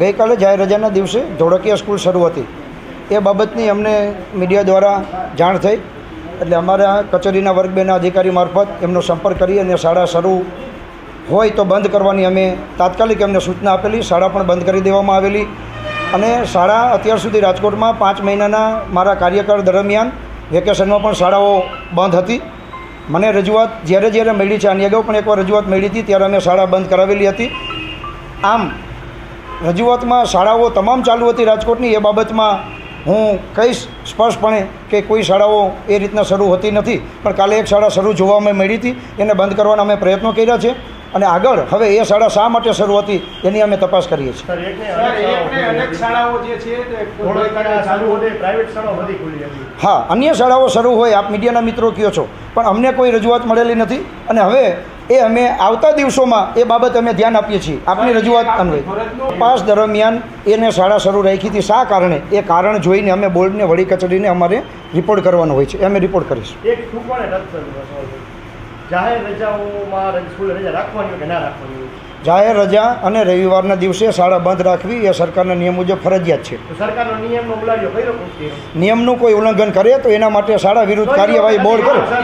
ગઈકાલે જાહેર રજાના દિવસે ધોળકિયા સ્કૂલ શરૂ હતી. એ બાબતની અમને મીડિયા દ્વારા જાણ થઈ. એટલે અમારા કચેરીના વર્ગ બેના અધિકારી મારફત એમનો સંપર્ક કરી અને શાળા શરૂ હોય તો બંધ કરવાની અમે તાત્કાલિક એમને સૂચના આપેલી. શાળા પણ બંધ કરી દેવામાં આવેલી. અને શાળા અત્યાર સુધી રાજકોટમાં પાંચ મહિનાના મારા કાર્યકાળ દરમિયાન વેકેશનમાં પણ શાળાઓ બંધ હતી. મને રજૂઆત જ્યારે જ્યારે મળી છે આની અગાઉ પણ એકવાર રજૂઆત મળી હતી, ત્યારે અમે શાળા બંધ કરાવેલી હતી. આમ રજૂઆતમાં શાળાઓ તમામ ચાલુ હતી રાજકોટની એ બાબતમાં હું કહીશ સ્પષ્ટપણે કે કોઈ શાળાઓ એ રીતના શરૂ હોતી નથી. પણ કાલે એક શાળા શરૂ જોવા અમે મળી હતી એને બંધ કરવાના અમે પ્રયત્નો કર્યા છે. અને આગળ હવે એ શાળા શા માટે શરૂ હતી એની અમે તપાસ કરીએ છીએ. હા અન્ય શાળાઓ શરૂ હોય આપ મીડિયાના મિત્રો કહો છો. પણ અમને કોઈ રજૂઆત મળેલી નથી. અને હવે એ અમે આવતા દિવસોમાં એ બાબત અમે ધ્યાન આપીએ છીએ. આપની રજૂઆત અન્વય. તપાસ દરમિયાન એને શાળા શરૂ રાખી હતી. શા કારણે? એ કારણ જોઈને અમે બોર્ડને વડી કચેરીને અમારે રિપોર્ટ કરવાનો હોય છે. અમે રિપોર્ટ કરીશું. જાહેર રજ- અને રવિવારના દિવસે શાળા બંધ રાખવી એ સરકારના નિયમ મુજબ ફરજિયાત છે. નિયમનું કોઈ ઉલ્લંઘન કરે તો એના માટે શાળા વિરુદ્ધ કાર્યવાહી બોર્ડ કરે.